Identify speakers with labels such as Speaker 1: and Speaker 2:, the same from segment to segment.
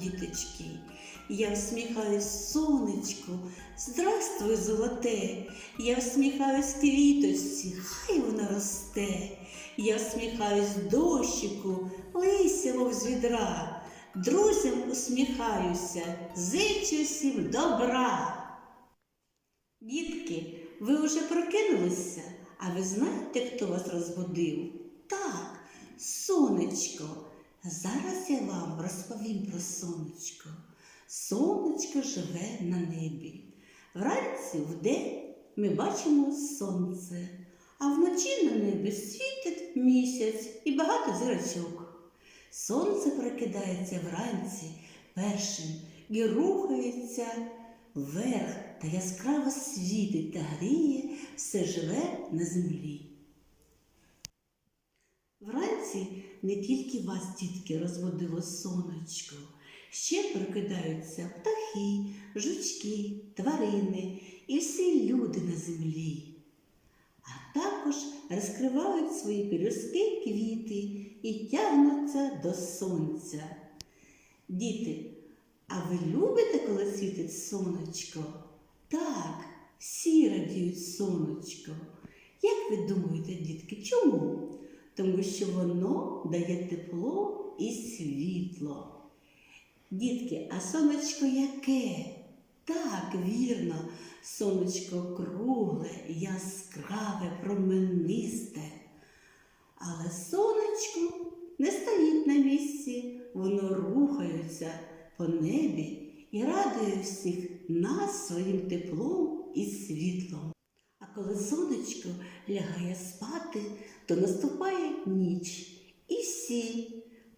Speaker 1: діточки. Я всміхаюсь сонечку, здравствуй, золоте. Я всміхаюсь квіточці, хай вона росте. Я всміхаюсь дощику, лися, мов з відра. Друзям усміхаюся, зичу всім добра. Дітки, ви вже прокинулися, а ви знаєте, хто вас розбудив? Так, сонечко. Зараз я вам розповім про сонечко. Сонечко живе на небі. Вранці вдень ми бачимо сонце, а вночі на небі світить місяць і багато зірочок. Сонце прокидається вранці першим і рухається вверх та яскраво світить та гріє все живе на землі. Вранці не тільки вас, дітки, розбудило сонечко, ще прокидаються птахи, жучки, тварини і всі люди на землі. А також розкривають свої пелюстки квіти і тягнуться до сонця. Діти, а ви любите, коли світить сонечко? Так, всі радіють сонечко. Як ви думаєте, дітки, чому? Тому що воно дає тепло і світло. Дітки, а сонечко яке? Так, вірно, сонечко кругле, яскраве, променисте. Але сонечко не стоїть на місці, воно рухається по небі і радує всіх нас своїм теплом і світлом. Коли сонечко лягає спати, то наступає ніч. І всі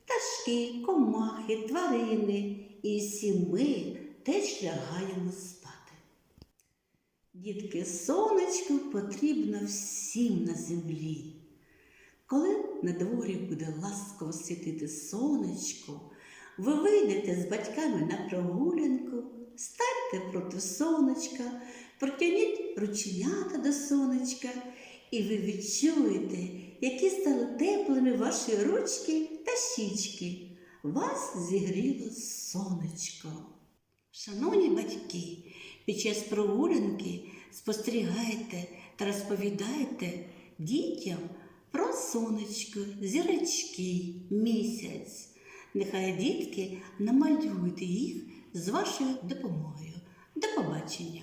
Speaker 1: пташки, комахи, тварини, і всі ми теж лягаємо спати. Дітки, сонечко потрібно всім на землі. Коли на дворі буде ласково світити сонечко, ви вийдете з батьками на прогулянку, станьте проти сонечка, протягніть рученята до сонечка, і ви відчуєте, які стали теплими ваші ручки та щічки. Вас зігріло сонечко. Шановні батьки, під час прогулянки спостерігайте та розповідайте дітям про сонечко, зірочки, місяць. Нехай дітки намалюють їх з вашою допомогою. До побачення!